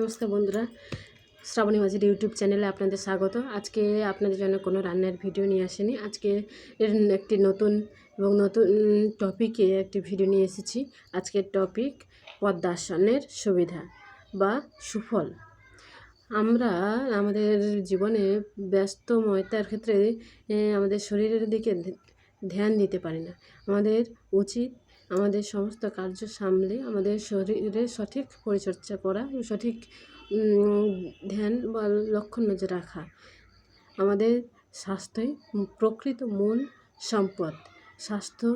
নমস্কার বন্ধুরা, শ্রাবণী মাঝির ইউটিউব চ্যানেলে আপনাদের স্বাগত। আজকে আপনাদের জন্য কোনো রান্নার ভিডিও নিয়ে আসেনি। আজকে এর একটি নতুন এবং নতুন টপিকে একটি ভিডিও নিয়ে এসেছি। আজকের টপিক পদ্মাসনের সুবিধা বা সুফল। আমরা আমাদের জীবনে ব্যস্তময়তার ক্ষেত্রে আমাদের শরীরের দিকে ধ্যান দিতে পারি না। আমাদের উচিত আমাদের সমস্ত কার্য সামলে আমাদের শরীরের সঠিক পরিচর্যা করা সঠিক ধ্যান বা লক্ষ্য নজর রাখা। আমাদের স্বাস্থ্যই প্রকৃত মূল সম্পদ। স্বাস্থ্য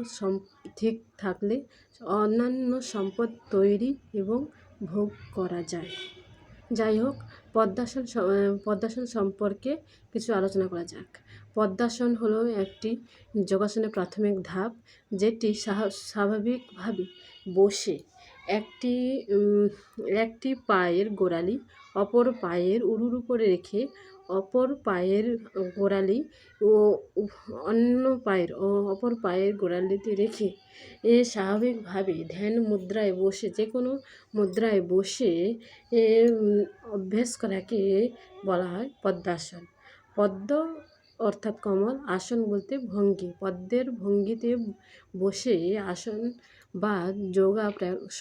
ঠিক থাকলে অন্যান্য সম্পদ তৈরি এবং ভোগ করা যায়। যাই হোক পদ্মাসন পদ্মাসন সম্পর্কে কিছু আলোচনা করা যাক। পদ্মাসন হলো একটি যোগাসনের প্রাথমিক ধাপ যেটি স্বাভাবিকভাবে বসে একটি একটি পায়ের গোড়ালি, অপর পায়ের উরুর উপরে রেখে অপর পায়ের গোড়ালি ও অন্য পায়ের, ও অপর পায়ের গোড়ালিতে রেখে এ স্বাভাবিকভাবে ধ্যান মুদ্রায় বসে, যে কোনো মুদ্রায় বসে এ অভ্যেস করাকে বলা হয় পদ্মাসন। পদ্ম অর্থাৎ কমল, আসন বলতে ভঙ্গি। পদ্মের ভঙ্গিতে বসে আসন বা যোগা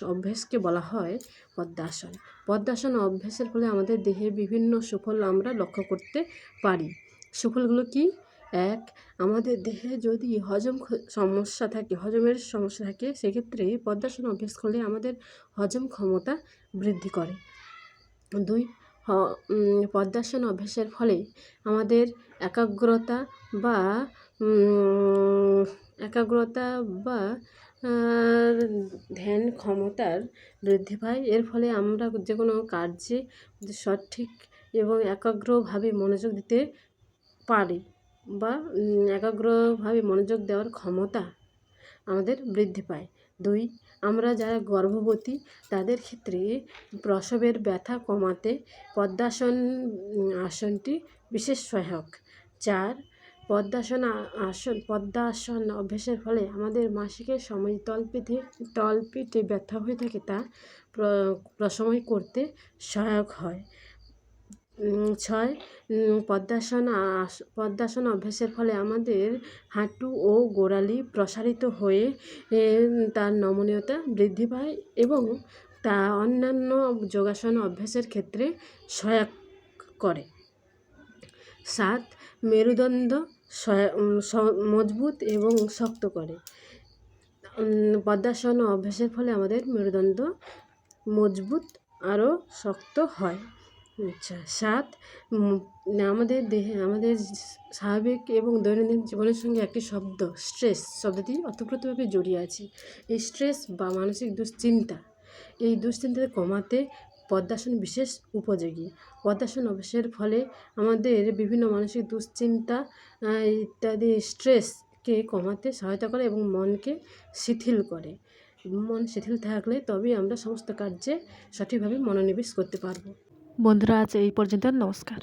অভ্যাসকে বলা হয় পদ্মাসন। পদ্মাসন অভ্যাসের ফলে আমাদের দেহে বিভিন্ন সুফল আমরা লক্ষ্য করতে পারি। সুফলগুলো কি? এক, আমাদের দেহে যদি হজম সমস্যা থাকে, হজমের সমস্যা থাকে, সেক্ষেত্রে পদ্মাসন অভ্যেস করলে আমাদের হজম ক্ষমতা বৃদ্ধি করে। দুই পদ্মাসন অভ্যাসের ফলে আমাদের একাগ্রতা বা একাগ্রতা বা ধ্যান ক্ষমতার বৃদ্ধি পায়। এর ফলে আমরা যে কোনো কার্যে সঠিক এবং একাগ্রভাবে মনোযোগ দিতে পারি বা একাগ্রভাবে মনোযোগ দেওয়ার ক্ষমতা আমাদের বৃদ্ধি পায়। দুই, আমরা যারা গর্ভবতী, তাদের ক্ষেত্রে প্রসবের ব্যথা কমাতে পদ্মাসন আসনটি বিশেষ সহায়ক। চার পদ্মাসন আসন, পদ্মাসন অভ্যাসের ফলে আমাদের মাসিকের সময় তলপিঠে তলপিঠে ব্যথা হয়ে থাকে তা প্র- প্রশমন করতে সহায়ক হয়। ছয় পদ্মাসন পদ্মাসন অভ্যাসের ফলে আমাদের হাঁটু ও গোড়ালি প্রসারিত হয়ে তার নমনীয়তা বৃদ্ধি পায় এবং তা অন্যান্য যোগাসন অভ্যাসের ক্ষেত্রে সহায়ক করে। সাত, মেরুদণ্ড মজবুত এবং শক্ত করে। পদ্মাসন অভ্যাসের ফলে আমাদের মেরুদণ্ড মজবুত আরও শক্ত হয়। আচ্ছা সাত আমাদের দেহে, আমাদের স্বাভাবিক এবং দৈনন্দিন জীবনের সঙ্গে একটি শব্দ, স্ট্রেস, শব্দটি অতপ্রতভাবে জড়িয়ে আছে। এই স্ট্রেস বা মানসিক দুশ্চিন্তা, এই দুশ্চিন্তা কমাতে পদ্মাসন বিশেষ উপযোগী। পদ্মাসন অভ্যাসের ফলে আমাদের বিভিন্ন মানসিক দুশ্চিন্তা ইত্যাদি স্ট্রেসকে কমাতে সহায়তা করে এবং মনকে শিথিল করে। মন শিথিল থাকলে তবেই আমরা সমস্ত কার্যে সঠিকভাবে মনোনিবেশ করতে পারব। বন্ধুরা, আজ এই পর্যন্ত। নমস্কার।